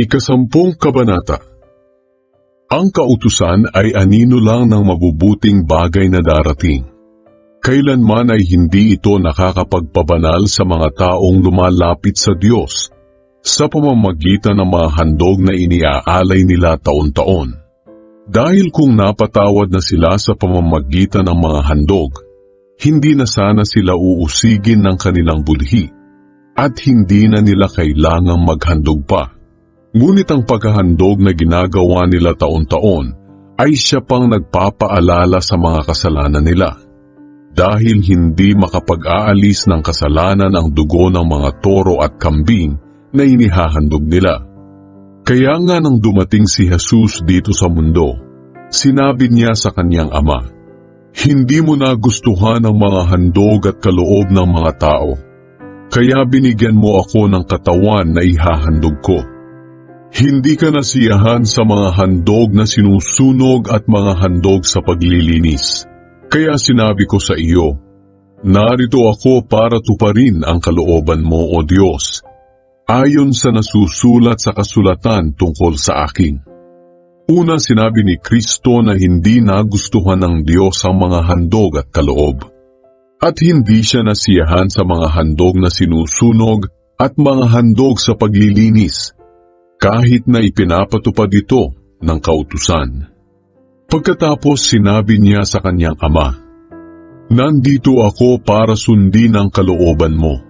Ikasampung Kabanata Ang kautusan ay anino lang ng mabubuting bagay na darating. Kailanman ay hindi ito nakakapagpabanal sa mga taong lumalapit sa Diyos sa pamamagitan ng mga handog na iniaalay nila taon-taon. Dahil kung napatawad na sila sa pamamagitan ng mga handog, hindi na sana sila uusigin ng kanilang bulhi at hindi na nila kailangang maghandog pa. Ngunit ang paghahandog na ginagawa nila taon-taon ay siya pang nagpapaalala sa mga kasalanan nila. Dahil hindi makapag-aalis ng kasalanan ang dugo ng mga toro at kambing na inihahandog nila. Kaya nga nang dumating si Jesus dito sa mundo, sinabi niya sa kanyang ama, Hindi mo nagustuhan ang mga handog at kaloob ng mga tao, kaya binigyan mo ako ng katawan na ihahandog ko. Hindi ka nasiyahan sa mga handog na sinusunog at mga handog sa paglilinis. Kaya sinabi ko sa iyo, Narito ako para tuparin ang kalooban mo o Diyos, ayon sa nasusulat sa kasulatan tungkol sa akin. Una sinabi ni Kristo na hindi nagustuhan ng Diyos ang mga handog at kaloob. At hindi siya nasiyahan sa mga handog na sinusunog at mga handog sa paglilinis, kahit na ipinapatupad ito ng kautusan. Pagkatapos sinabi niya sa kanyang ama, Nandito ako para sundin ang kalooban mo.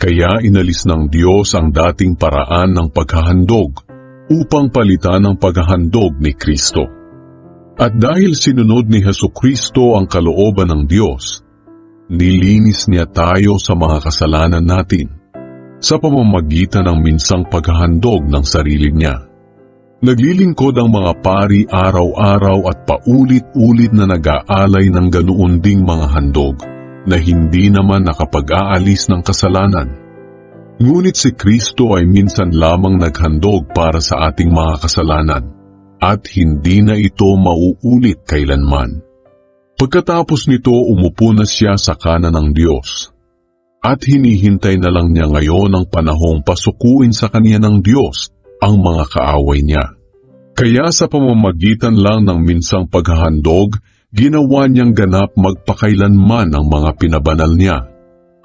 Kaya inalis ng Diyos ang dating paraan ng paghahandog upang palitan ang paghahandog ni Kristo. At dahil sinunod ni Heso Kristo ang kalooban ng Diyos, nilinis niya tayo sa mga kasalanan natin sa pamamagitan ng minsang paghahandog ng sarili niya. Naglilingkod ang mga pari araw-araw at paulit-ulit na nag-aalay ng ganoon ding mga handog na hindi naman nakapag-aalis ng kasalanan. Ngunit si Kristo ay minsan lamang naghandog para sa ating mga kasalanan at hindi na ito mauulit kailanman. Pagkatapos nito umupo na siya sa kanan ng Diyos at hinihintay na lang niya ngayon ang panahong pasukuin sa kanya ng Diyos ang mga kaaway niya. Kaya sa pamamagitan lang ng minsang paghahandog, ginawa niyang ganap magpakailanman ang mga pinabanal niya.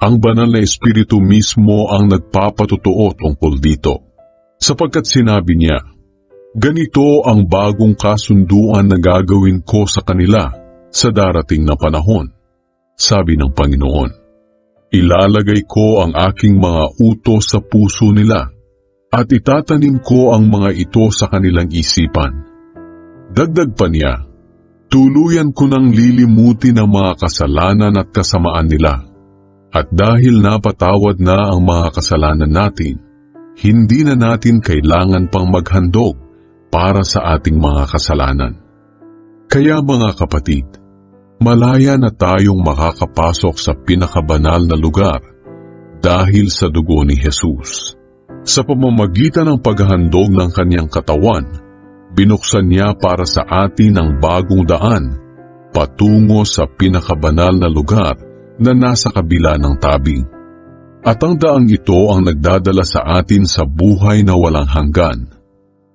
Ang banal na espiritu mismo ang nagpapatutuo tungkol dito. Sapagkat sinabi niya, Ganito ang bagong kasunduan na gagawin ko sa kanila sa darating na panahon. Sabi ng Panginoon, Ilalagay ko ang aking mga utos sa puso nila at itatanim ko ang mga ito sa kanilang isipan. Dagdag pa niya, tuluyan ko nang lilimutin ang mga kasalanan at kasamaan nila. At dahil napatawad na ang mga kasalanan natin, hindi na natin kailangan pang maghandog para sa ating mga kasalanan. Kaya mga kapatid, malaya na tayong makakapasok sa pinakabanal na lugar dahil sa dugo ni Jesus. Sa pamamagitan ng paghahandog ng kanyang katawan, binuksan niya para sa atin ang bagong daan patungo sa pinakabanal na lugar na nasa kabila ng tabing. At ang daang ito ang nagdadala sa atin sa buhay na walang hanggan.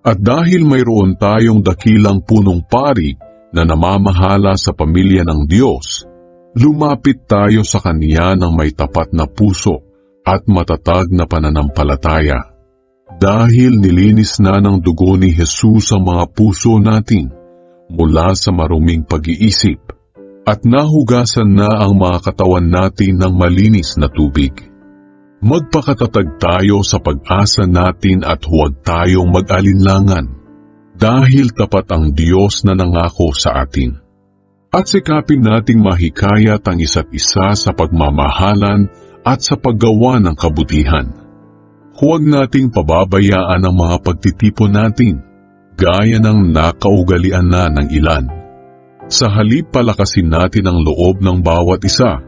At dahil mayroon tayong dakilang punong pari na namamahala sa pamilya ng Diyos, lumapit tayo sa Kanya ng may tapat na puso at matatag na pananampalataya. Dahil nilinis na ng dugo ni Jesus ang mga puso natin mula sa maruming pag-iisip at nahugasan na ang mga katawan natin ng malinis na tubig. Magpakatatag tayo sa pag-asa natin at huwag tayong mag-alinlangan dahil tapat ang Diyos na nangako sa atin. At sikapin nating mahikayat ang isa't isa sa pagmamahalan at sa paggawa ng kabutihan. Huwag nating pababayaan ang mga pagtitipon natin, gaya ng nakaugalian na ng ilan. Sa halip palakasin natin ang loob ng bawat isa,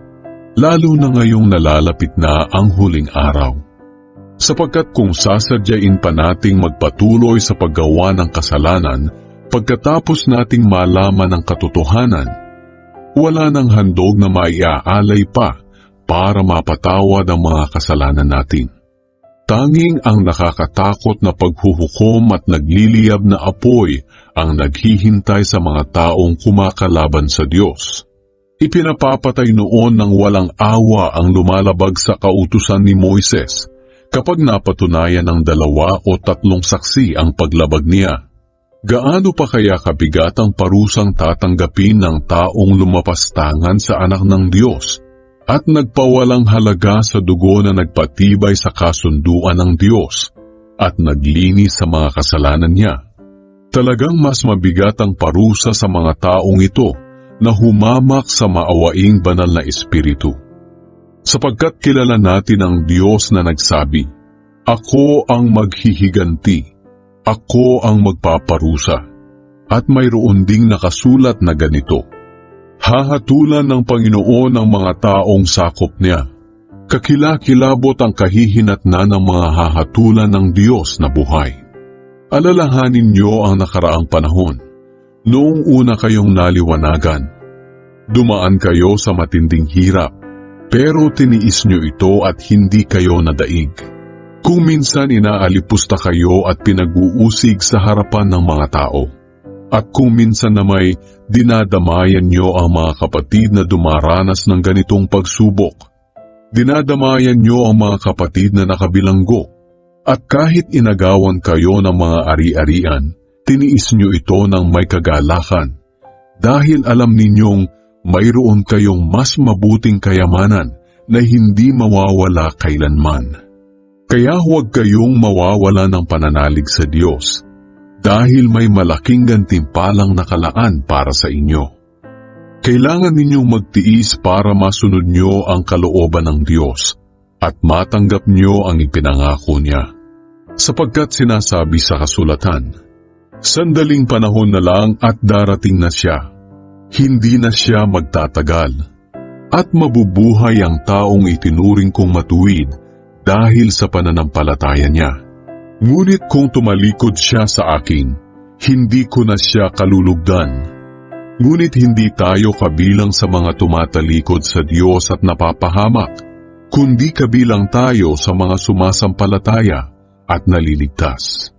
lalo na ngayong nalalapit na ang huling araw. Sapagkat kung sasadyain pa nating magpatuloy sa paggawa ng kasalanan, pagkatapos nating malaman ang katotohanan, wala nang handog na maiaalay pa para mapatawad ang mga kasalanan natin. Tanging ang nakakatakot na paghuhukom at nagliliyab na apoy ang naghihintay sa mga taong kumakalaban sa Diyos. Ipinapapatay noon ng walang awa ang lumalabag sa kautusan ni Moises kapag napatunayan ng dalawa o tatlong saksi ang paglabag niya. Gaano pa kaya kabigat ang parusang tatanggapin ng taong lumapastangan sa anak ng Diyos at nagpawalang halaga sa dugo na nagpatibay sa kasunduan ng Diyos at naglinis sa mga kasalanan niya? Talagang mas mabigat ang parusa sa mga taong ito na humamak sa maawaing banal na espiritu. Sapagkat kilala natin ang Diyos na nagsabi, Ako ang maghihiganti, ako ang magpaparusa, at mayroon ding nakasulat na ganito, Hahatulan ng Panginoon ang mga taong sakop niya. Kakilakilabot ang kahihinatnan ng mga hahatulan ng Diyos na buhay. Alalahanin niyo ang nakaraang panahon. Noong una kayong naliwanagan, dumaan kayo sa matinding hirap, pero tiniis niyo ito at hindi kayo nadaig. Kung minsan inaalipusta kayo at pinag-uusig sa harapan ng mga tao, at kung minsan na may dinadamayan niyo ang mga kapatid na dumaranas ng ganitong pagsubok, dinadamayan niyo ang mga kapatid na nakabilanggo, at kahit inagawan kayo ng mga ari-arian, tiniis niyo ito ng may kagalakan, dahil alam ninyong mayroon kayong mas mabuting kayamanan na hindi mawawala kailanman. Kaya huwag kayong mawawala ng pananalig sa Diyos dahil may malaking gantimpalang nakalaan para sa inyo. Kailangan ninyong magtiis para masunod nyo ang kalooban ng Diyos at matanggap nyo ang ipinangako niya. Sapagkat sinasabi sa kasulatan, Sandaling panahon na lang at darating na siya. Hindi na siya magtatagal. At mabubuhay ang taong itinuring kong matuwid dahil sa pananampalataya niya. Ngunit kung tumalikod siya sa akin, hindi ko na siya kalulugdan. Ngunit hindi tayo kabilang sa mga tumatalikod sa Diyos at napapahamak, kundi kabilang tayo sa mga sumasampalataya at naliligtas.